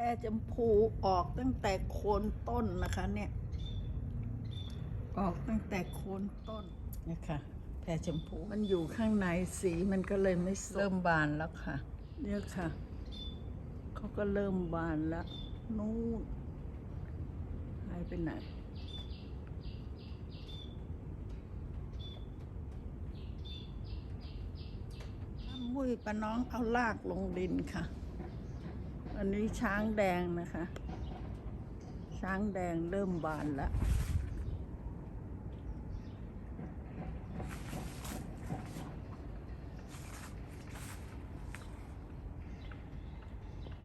รจมพูออกตั้งแต่โคนต้นนะคะ เนี่ย ออกตั้งแต่โคนต้นเนี่ยค่ะแพรชมพูมันอยู่ข้างในสีมันก็เลยไม่สดเริ่มบานแล้วค่ะ เนี่ยค่ะเขาก็เริ่มบานแล้วนู่นหายไปไหนมุ้ยปะน้องเอาลากลงดินค่ะ อันนี้ช้างแดงนะคะ ช้างแดงเริ่มบานแล้ว